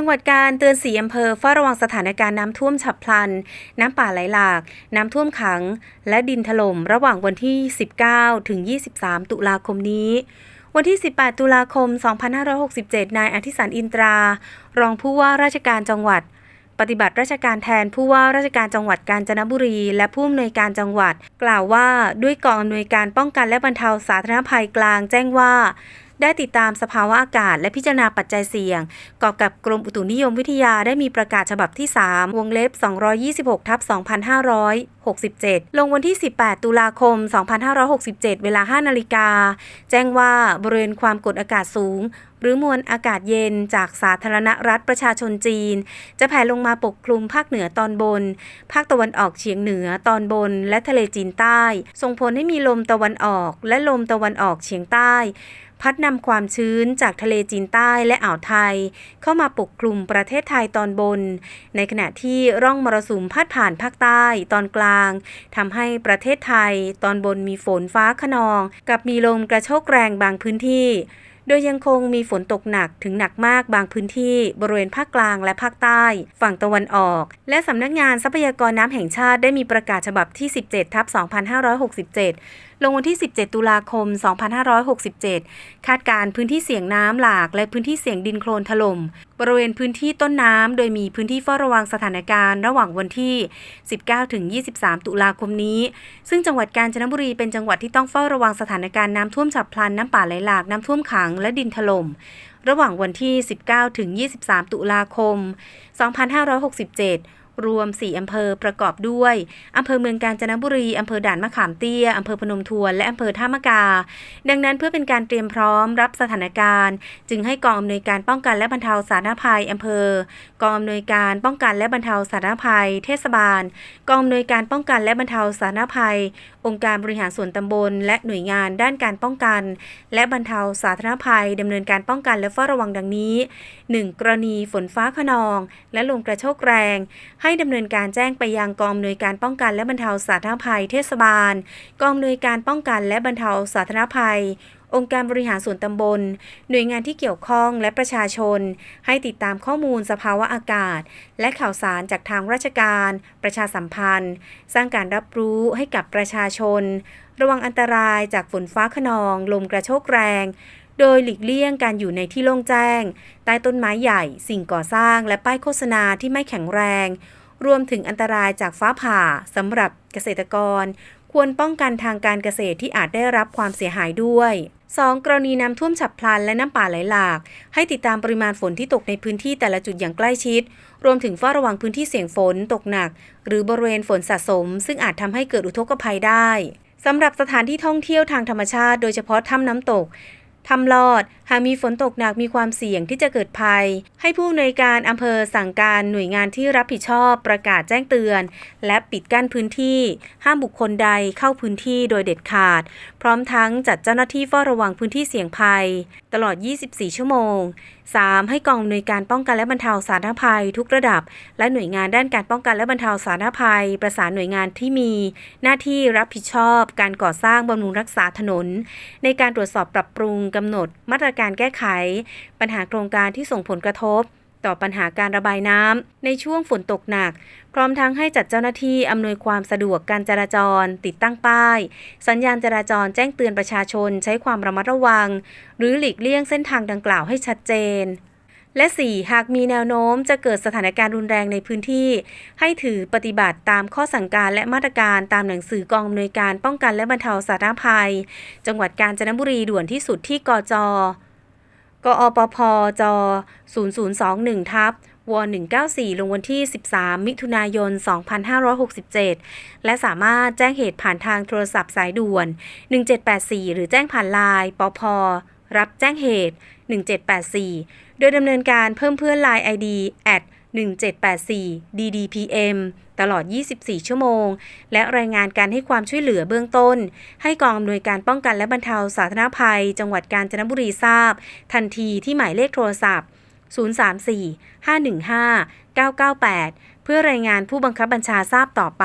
ังหวัดการเตือนสีอำเภอเฝ้าระวังสถานการณ์น้ำท่วมฉับพลัน น้ำป่าไหลหลาก น้ำท่วมขัง และดินถล่มระหว่างวันที่ 19 ถึง 23 ตุลาคมนี้วันที่ 18 ตุลาคม 2567 นายอธิสันอินตรา รองผู้ว่าราชการจังหวัด ปฏิบัติราชการแทนผู้ว่าราชการจังหวัดกาญจนบุรี และผู้อำนวยการจังหวัด กล่าวว่าด้วยกองอำนวยการป้องกันและบรรเทาสาธารณภัยกลางแจ้งว่า ได้ติดตามสภาวะอากาศ และพิจารณาปัจจัยเสี่ยงกอบกับกรมอุตุนิยมวิทยาได้มีประกาศฉบับที่ 3 วงเล็บ 226ทับ2567 ลงวันที่ 18 ตุลาคม 2567 เวลา 5 นาฬิกา แจ้งว่าบริเวณความกดอากาศสูง หรือมวลอากาศเย็นจากสาธารณรัฐประชาชนจีน จะแผ่ลงมาปกคลุมภาคเหนือตอนบน ภาคตะวันออกเฉียงเหนือตอนบน และทะเลจีนใต้ ส่งผลให้มีลมตะวันออก และลมตะวันออกเฉียงใต้ พัดนำความชื้นจากทะเลจีนใต้และอ่าวไทย เข้ามาปกคลุมประเทศไทยตอนบน ในขณะที่ร่องมรสุมพัดผ่านภาคใต้ตอนกลางทำให้ประเทศไทยตอนบนมีฝนฟ้าขนอง กับมีลมกระโชกแรงบางพื้นที่โดยยังคงมีฝนตกหนักถึงหนักมากบางพื้นที่บริเวณภาคกลางและภาคใต้ ฝั่งตะวันออก และสำนักงานทรัพยากรน้ำแห่งชาติได้มีประกาศฉบับที่ 17 ทับ 2567 ลงวันที่ 17 ตุลาคม 2567 คาดการณ์พื้นที่เสี่ยงน้ำหลาก และพื้นที่เสี่ยงดินโคลนถล่มบริเวณพื้นที่ต้นน้ำ โดยมีพื้นที่เฝ้าระวังสถานการณ์ระหว่างวันที่ 19ถึง23 ตุลาคมนี้ ซึ่งจังหวัดกาญจนบุรีเป็นจังหวัดที่ต้องเฝ้าระวังสถานการณ์น้ำท่วมฉับพลันน้ำป่าไหลหลากน้ำท่วมขังและดินถล่มระหว่างวันที่ 19ถึง23 ตุลาคม 2567 รวม 4 อำเภอประกอบด้วย อำเภอเมืองกาญจนบุรี อำเภอด่านมะขามเตี้ย อำเภอพนมทวน และอำเภอท่ามะกา ดังนั้นเพื่อเป็นการเตรียมพร้อมรับสถานการณ์ จึงให้กองอำนวยการป้องกันและบรรเทาสาธารณภัย อำเภอ กองอำนวยการป้องกันและบรรเทาสาธารณภัย เทศบาล กองอำนวยการป้องกันและบรรเทาสาธารณภัย องค์การบริหารส่วนตำบล และหน่วยงานด้านการป้องกัน และบรรเทาสาธารณภัยดำเนินการป้องกันและเฝ้าระวังดังนี้ 1. กรณีฝนฟ้าขนอง และลมกระโชกแรงให้ดำเนินการแจ้งไปยังกองอำนวยการป้องกันและบรรเทาสาธารณภัยเทศบาล กองอำนวยการป้องกันและบรรเทาสาธารณภัย องค์การบริหารส่วนตำบล หน่วยงานที่เกี่ยวข้องและประชาชน ให้ติดตามข้อมูลสภาวะอากาศ และข่าวสารจากทางราชการ ประชาสัมพันธ์ สร้างการรับรู้ให้กับประชาชน ระวังอันตรายจากฝนฟ้าขนอง ลมกระโชกแรง โดยหลีกเลี่ยงการอยู่ในที่โล่งแจ้ง ใต้ต้นไม้ใหญ่ สิ่งก่อสร้าง และป้ายโฆษณาที่ไม่แข็งแรง รวมถึงอันตรายจากฟ้าผ่าสำหรับเกษตรกร ควรป้องกันทางการเกษตรที่อาจได้รับความเสียหายด้วย 2. กรณีน้ำท่วมฉับพลันและน้ำป่าไหลหลาก ให้ติดตามปริมาณฝนที่ตกในพื้นที่แต่ละจุดอย่างใกล้ชิด รวมถึงเฝ้าระวังพื้นที่เสี่ยงฝนตกหนัก หรือบริเวณฝนสะสม ซึ่งอาจทำให้เกิดอุทกภัยได้สำหรับสถานที่ท่องเที่ยวทางธรรมชาติ โดยเฉพาะถ้ำน้ำตก ทำลอด หากมีฝนตกหนักมีความเสี่ยงที่จะเกิดภัย ให้ผู้อำนวยการอำเภอสั่งการหน่วยงานที่รับผิดชอบประกาศแจ้งเตือน และปิดกั้นพื้นที่ ห้ามบุคคลใดเข้าพื้นที่โดยเด็ดขาด พร้อมทั้งจัดเจ้าหน้าที่เฝ้าระวังพื้นที่เสี่ยงภัย ตลอด 24 ชั่วโมง 3. ให้กองอำนวยการป้องกันและบรรเทาสาธารณภัย ทุกระดับ และหน่วยงานด้านการป้องกันและบรรเทาสาธารณภัย ประสานหน่วยงานที่มี หน้าที่รับผิดชอบ การก่อสร้างบำรุงรักษาถนน ในการตรวจสอบปรับปรุงกำหนดมาตรการการแก้ไข ปัญหาโครงการที่ส่งผลกระทบ ต่อปัญหาการระบายน้ำในช่วงฝนตกหนัก พร้อมทั้งให้จัดเจ้าหน้าที่อำนวยความสะดวกการจราจร ติดตั้งป้าย สัญญาณจราจรแจ้งเตือนประชาชนใช้ความระมัดระวัง หรือหลีกเลี่ยงเส้นทางดังกล่าวให้ชัดเจนและ 4. หากมีแนวโน้มจะเกิดสถานการณ์รุนแรงในพื้นที่ ให้ถือปฏิบัติตามข้อสั่งการและมาตรการตามหนังสือกองอำนวยการป้องกันและบรรเทาสาธารณภัย จังหวัดกาญจนบุรีด่วนที่สุดที่กจ กอปพจ0021ทับว194 ลงวันที่ 13 มิถุนายน 2567 และสามารถแจ้งเหตุผ่านทางโทรศัพท์สายด่วน 1784 หรือแจ้งผ่านไลน์ปพรับแจ้งเหตุ 1784 โดยดำเนินการเพิ่มเพื่อน Line ID 1784 ddpm ตลอด 24 ชั่วโมง และรายงานการให้ความช่วยเหลือเบื้องต้น ให้กองอำนวยการป้องกันและบรรเทาสาธารณภัย จังหวัดกาญจนบุรีทราบ ทันทีที่หมายเลขโทรศัพท์ 034 515 998 เพื่อรายงานผู้บังคับบัญชาทราบต่อไป